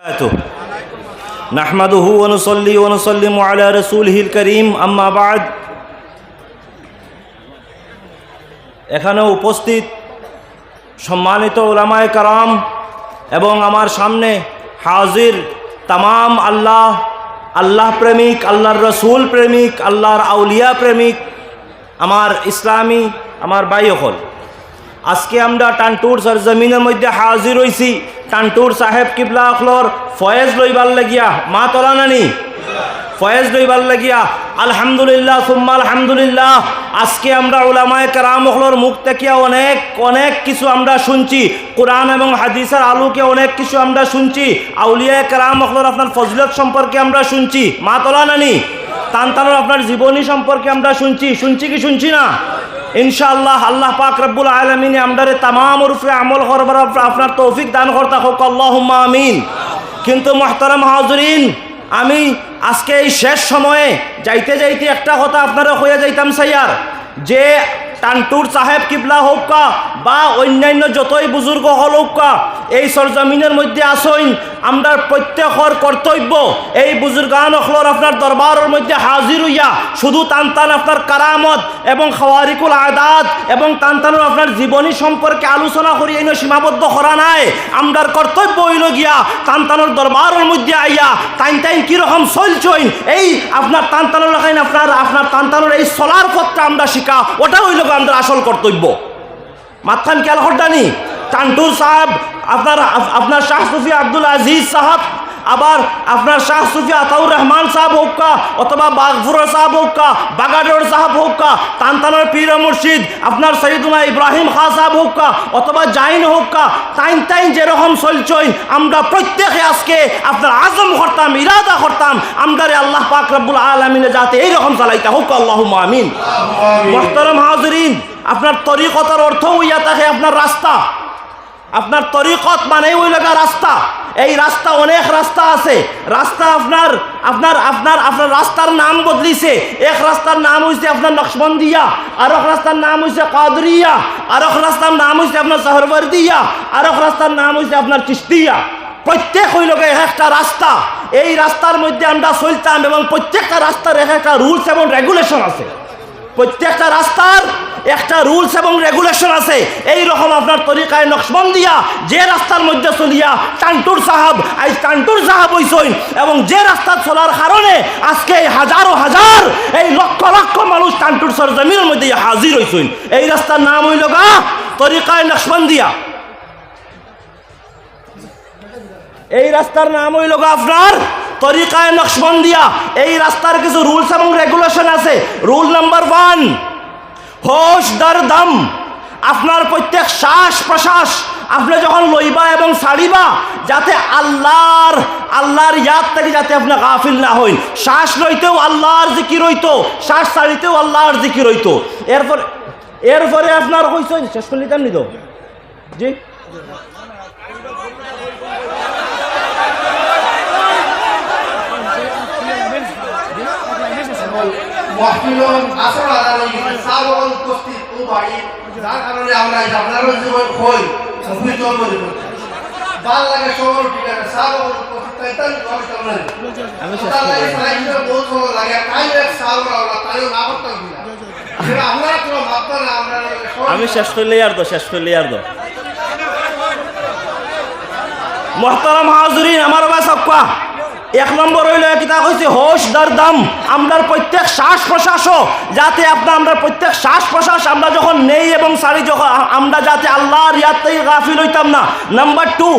وبركاته نحمده ونصلي ونسلم على رسوله الكريم أما بعد এখানে উপস্থিত সম্মানিত ওলামায় কারাম এবং আমার সামনে হাজির তামাম আল্লাহ আল্লাহ প্রেমিক আল্লাহর রসুল প্রেমিক আল্লাহর আউলিয়া প্রেমিক আমার ইসলামী আমার ভাই হল আজকে আমরা টানটুর সরজমিনের মধ্যে হাজির হইছি টানটুর সাহেব কিবলা অখলর ফয়েজ লইবার লাগিয়া, মা তোলা নানি? ফয়েজ লইবার লাগিয়া, আলহামদুলিল্লাহ, সুম্মা আলহামদুলিল্লাহ, আজকে আমরা ওলামায় কারাম অখলর মুখ থেকে অনেক অনেক কিছু আমরা শুনছি। কোরআন এবং হাদিসের আলুকে অনেক কিছু আমরা শুনছি। আউলিয়ায় কারাম অখলর আপনার ফজলত সম্পর্কে আমরা শুনছি। মা তোলা নানি? টান টানোর আপনার জীবনী সম্পর্কে আমরা শুনছি। শুনছি কি শুনছি না? ইনশাআল্লাহ আল্লাহ পাক রব্বুল আলমিনে আমদারে তামাম রূপে আমল করবার আপনার তৌফিক দান করতা হোক আল্লাহ আমিন। কিন্তু মহতারাম হাজরিন, আমি আজকে এই শেষ সময়ে যাইতে যাইতে একটা কথা আপনারা হয়ে যাইতাম সাইয়ার, যে টানটুর সাহেব কিবলা হোক বা অন্যান্য যতই বুজুর্গ হল হোক এই সরজমিনের মধ্যে আসইন আমরা প্রত্যেকর কর্তব্য। এই বুজুর্গান অখলর আপনার দরবারের মধ্যে হাজির হইয়া শুধু টান আপনার কারামত এবং খাওয়ারিকুল আদাত এবং টান আপনার জীবনী সম্পর্কে আলোচনা করি এই সীমাবদ্ধ করা নাই। আমরার কর্তব্য হইল গিয়া টান টানোর দরবারের মধ্যে আইয়া টাইম টাইম কীরকম চলছইন, এই আপনার টান টানোর লাগাইন আপনার আপনার টান এই চলার পথটা আমরা শিখা, ওটা হইল গিয়া আমাদের আসল কর্তব্য। মাথান খেয়াল হরদানি টান্টুর সাহেব আপনার আপনার শাহ সুফি আব্দুল আজিজ সাহাব আবার আপনার শাহ সুফি আতাউর রহমান সাহেব হোক কা অথবা বাগফুর সাহেব হোক কা বাগাডোর সাহেব হোক কা তানতানোর পীর মুর্শিদ আপনার সৈয়দুনা ইব্রাহিম খা সাহেব হোক কা অথবা জাইন হোক কা তাইন তাইন যেরকম চলছই আমরা প্রত্যেকে আজকে আপনার আজম করতাম ইরাদা করতাম আমদারে আল্লাহ পাক রব্বুল আলমিনে যাতে এইরকম চালাইতে হোক আল্লাহ আমিন। মোহতরম হাজরিন আপনার তরিকতার অর্থ হইয়া থাকে আপনার রাস্তা। আপনার তরিকত মানে ওই লগা রাস্তা। এই রাস্তা অনেক রাস্তা আছে। রাস্তা আপনার আপনার আপনার আপনার রাস্তার নাম বদলিছে। এক রাস্তার নাম হয়েছে আপনার নকশবন্দিয়া আর এক রাস্তার নাম হয়েছে কাদরিয়া আর এক রাস্তার নাম হয়েছে আপনার সাহরবর্দিয়া আর এক রাস্তার নাম হয়েছে আপনার চিস্তিয়া প্রত্যেক হইল এক একটা রাস্তা। এই রাস্তার মধ্যে আমরা চলতাম এবং প্রত্যেকটা রাস্তার এক একটা রুলস এবং রেগুলেশন আছে। প্রত্যেকটা রাস্তার একটা রুলস এবং রেগুলেশন আছে। এই রকম আপনার তরিকায় নকশবন্দিয়া, যে রাস্তার মধ্যে চলিয়া টান্টুর সাহাব, আজ টান্টুর সাহাব হইসইন এবং যে রাস্তা চলার কারণে আজকে হাজারো হাজার, এই লক্ষ লক্ষ মানুষ টান্টুর সরজমিনের মধ্যে হাজির হইসইন এই রাস্তার নাম হইল গা, তরিকায় নকশবন্দিয়া। এই রাস্তার নাম হইল গা আপনার তরিকায় নকশবন্দিয়া। এই রাস্তার কিছু রুলস এবং রেগুলেশন আছে। রুল নাম্বার ওয়ান হোশ দার দাম, আপনার প্রত্যেক শ্বাস প্রশ্বাস আপনি যখন লইবা এবং ছাড়িবা, যাতে আল্লাহর আল্লাহর ইয়াদ থেকে যাতে আপনি গাফিল না হইন। শ্বাস লইতেও আল্লাহর জিকির হইতো, শ্বাস ছাড়িতেও আল্লাহর জিকির হইতো। এরপরে এরপরে আপনার হইছে, শেষ করে নিতাম নি তো? জি? মহফিলন আসর যার কারণে আমরা এই আপনারও জীবন কই ভালো লাগে সবর ঠিক আছে তাইতান আমি সামনে আমি শেষ তাহলে করব। এই সাইডে বহুত লাগে তাই এক তাইও না কিনা সেটা আমরা তো ভাবতাম না আমরা আমি শেষ করলে আর দো শেষ করলে আর দো। মহতারাম হাজুরিন আমার বা সবকা এক নম্বর হইল কিতা কইছে হোশ দার দাম। আমরার প্রত্যেক শ্বাস প্রশ্বাস যাতে আপনার, আমরা প্রত্যেক শ্বাস প্রশ্বাস আমরা যখন নেই এবং সারি যখন আমরা যাতে আল্লাহর ইয়াদ গাফিল হইতাম না। নাম্বার টু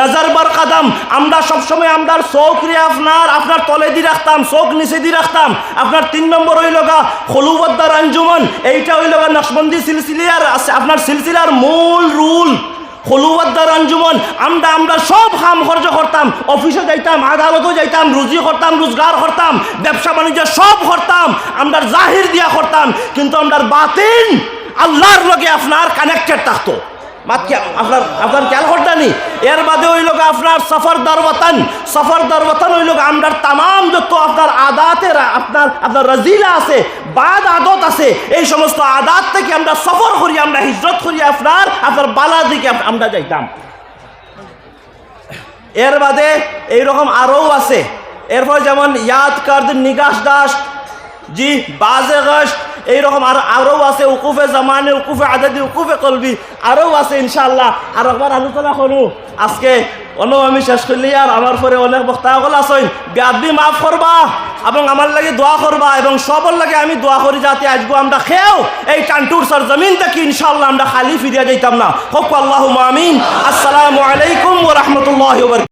নজর বার কাদাম। আমরা সবসময় আমরা চোখ রে আপনার আপনার তলে দিয়ে রাখতাম, চোখ নিচে দিয়ে রাখতাম। আপনার তিন নম্বর হইল গা, খলুবদ্দার আঞ্জুমন। এইটা হইল গা নকশবন্দি সিলসিলিয়ার আছে আপনার সিলসিলার মূল রুল। হলুয়াদ্দার আঞ্জুমন, আমরা আমরা সব হাম খরচ করতাম, অফিসে যাইতাম, আদালতও যাইতাম, রুজি করতাম, রোজগার করতাম, ব্যবসা বাণিজ্য সব করতাম, আমরা জাহির দিয়া করতাম, কিন্তু আমরা বাতিন আল্লাহর লগে আপনার কানেক্টেড থাকতো। আপনার এর বাদে আপনার যত আপনার আপনার আপনার আছে, বাদ আদত আছে, এই সমস্ত আদাত থেকে আমরা সফর করি, আমরা হিজরত করি, আপনার আপনার বালা দিকে আমরা যাইতাম। এর বাদে এইরকম আরও আছে। এরপর যেমন ইয়াদ কার্দ নিগাস দাস, জি, বাজে গস্ট এইরকম আর আরও আছে উকুফে জামানে, উকুফে আদাদি, উকুফে কলবি। আরও আছে ইনশাল্লাহ আর একবার আলোচনা করু। আজকে অন্য আমি শেষ করলি আর আমার পরে অনেক বক্তাসকল আছেন। ব্যাধি মাফ করবা এবং আমার লাগে দোয়া করবা এবং সবর লাগে আমি দোয়া করি যাতে আজকে আমরা খেয়েও এই টান্টুর সর জমিন থেকে ইনশাল্লাহ আমরা খালি ফিরিয়া যাইতাম না। হোক আল্লাহ আমিন। আসসালামু আলাইকুম ওরহমতুল্লাহ